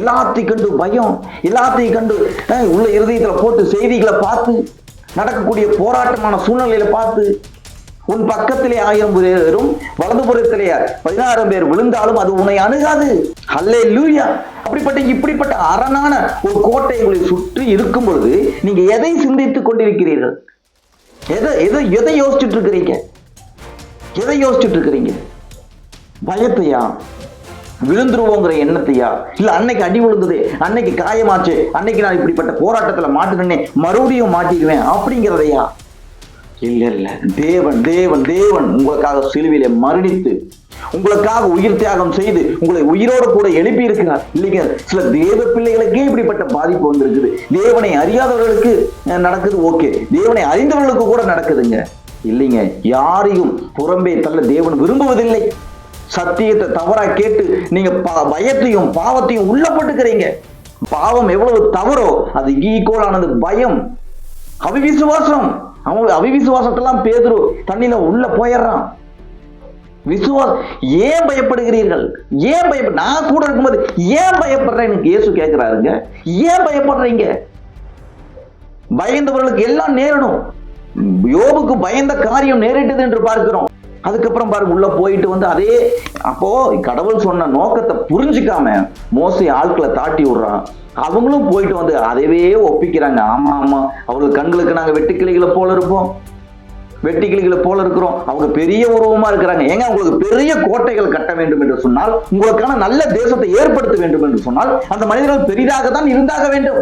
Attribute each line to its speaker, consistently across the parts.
Speaker 1: எல்லாத்தையும் கண்டு பயம் எல்லாத்தையும் கண்டு உள்ள இருதயத்துல போட்டு செய்திகளை பார்த்து நடக்கக்கூடிய போராட்டமான சூழ்நிலையில பார்த்து உன் பக்கத்திலே ஆயிரம் பேரும் வலதுபுறத்திலே பதினாயிரம் பேர் விழுந்தாலும் அது உன்னை அணுகாது. அல்லே லூயா அப்படிப்பட்ட இப்படிப்பட்ட அரணான ஒரு கோட்டை உங்களை சுற்றி இருக்கும் பொழுது நீங்க எதை சிந்தித்துக் கொண்டிருக்கிறீர்கள்? எதை எதை எதை யோசிச்சுட்டு இருக்கிறீங்க? எதை யோசிச்சுட்டு இருக்கிறீங்க? பயத்தையா? விழுந்துருவோங்கிற எண்ணத்தையா? இல்ல அன்னைக்கு அடி விழுந்தது அன்னைக்கு காயமாச்சு அன்னைக்கு நான் இப்படிப்பட்ட போராட்டத்துல மாட்டினே மறுபடியும் மாட்டிடுவேன் அப்படிங்கிறதையா? இல்ல இல்ல. தேவன் தேவன் தேவன் உங்களுக்காக சிலுவையில மரணித்து உங்களுக்காக உயிர் தியாகம் செய்து உங்களை உயிரோடு கூட எழுப்பி இருக்கிறார் இல்லைங்க சில தேவ பிள்ளைகளுக்கே இப்படிப்பட்ட பாதிப்பு வந்திருக்குது. தேவனை அறியாதவர்களுக்கு அஹ், நடக்குது ஓகே. தேவனை அறிந்தவர்களுக்கு கூட நடக்குதுங்க. இல்லைங்க யாரையும் புறம்பே தள்ள தேவன் விரும்புவதில்லை. சத்தியத்தை தவறா கேட்டு நீங்க பயத்தையும் பாவத்தையும் உள்ள போட்டுக்கிறீங்க. பாவம் எவ்வளவு தவறோ அது ஈக்குவலானது பயம். அவிவிசுவாசம். அவன் அவிவிசுவாசத்தெல்லாம் பேதுரு தண்ணியில உள்ள போயிடுறான். விசுவாசம் ஏன் பயப்படுகிறீர்கள்? ஏன் பயப்பட நான் கூட இருக்கும்போது ஏன் பயப்படுறேன்? எனக்கு இயேசு கேட்கிறாருங்க. ஏன் பயப்படுறீங்க? பயந்தவர்களுக்கு எல்லாம் நேரணும். யோபுக்கு பயந்த காரியம் நேரிட்டது என்று பார்க்கிறோம். அதுக்கப்புறம் பாருங்க உள்ள போயிட்டு வந்து அதே அப்போ கடவுள் சொன்ன நோக்கத்தை புரிஞ்சுக்காம மோஸ்ட்லி ஆட்களை தாட்டி விடுறான். அவங்களும் போயிட்டு வந்து அதைவே ஒப்பிக்கிறாங்க. ஆமா ஆமா அவங்களுக்கு கண்களுக்கு நாங்க வெட்டுக்கிளிகளை போல இருப்போம். வெட்டுக்கிளிகளை போல இருக்கிறோம். அவங்க பெரிய உருவமா இருக்கிறாங்க. ஏங்க உங்களுக்கு பெரிய கோட்டைகள் கட்ட வேண்டும் என்று சொன்னால் உங்களுக்கான நல்ல தேசத்தை ஏற்படுத்த வேண்டும் என்று சொன்னால் அந்த மனிதர்கள் பெரிதாக தான் இருந்தாக வேண்டும்.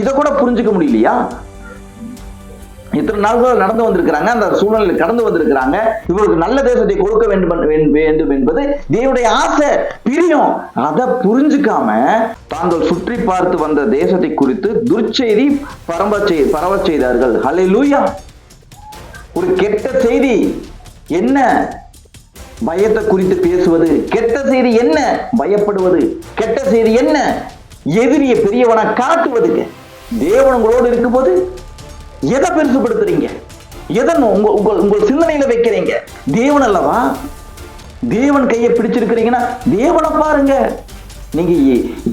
Speaker 1: இதை கூட புரிஞ்சுக்க முடியலையா? இத்தனை நாள்கள் நடந்து வந்திருக்கிறாங்க அந்த சூழ்நிலை கடந்து வந்திருக்கிறாங்க. இவருக்கு நல்ல தேசத்தை கொடுக்க வேண்டும் வேண்டும் என்பது தேவனுடைய ஆசை பிரியம். அதை புரிஞ்சுக்காம தாங்கள் சுற்றி பார்த்து வந்த தேசத்தை குறித்து துர்ச்செய்தி பரம்ப செய் பரவ செய்தார்கள். ஹலே லூயா ஒரு கெட்ட செய்தி என்ன? பயத்தை குறித்து பேசுவது. கெட்ட செய்தி என்ன? பயப்படுவது. கெட்ட செய்தி என்ன? எதிரிய பெரியவனா காட்டுவதுங்க தேவன் உங்களோடு இருக்கும்போது எதை பெருசுபடுத்துறீங்க? எதை உங்க உங்கள் உங்கள் சிந்தனையில வைக்கிறீங்க? தேவன் அல்லவா? தேவன் கையை பிடிச்சிருக்கிறீங்கன்னா தேவனை பாருங்க. நீங்க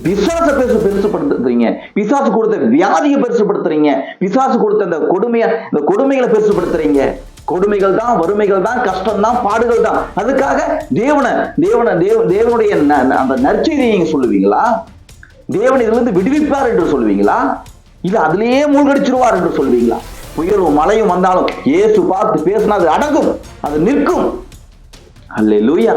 Speaker 1: பிசாச பெருசு பெருசுப்படுத்துறீங்க பிசாசு கொடுத்த வியாதியை பெருசுப்படுத்துறீங்க பிசாசு கொடுத்த அந்த கொடுமைய இந்த கொடுமைகளை பெருசுப்படுத்துறீங்க கொடுமைகள் தான் வறுமைகள் தான் கஷ்டம் தான் பாடுகள் தான். அதுக்காக தேவனை தேவனை தேவ தேவனுடைய ந- அந்த நற்செய்தியை நீங்க சொல்லுவீங்களா? தேவன் இதிலிருந்து விடுவிப்பார் என்று சொல்லுவீங்களா? இல்ல அதிலேயே மூழ்கடிச்சிருவார் என்று சொல்வீங்களா புயலும் மழையும் வந்தாலும் இயேசு பார்த்து பேசினா அது அடங்கும் அது நிற்கும். அல்ல லூயா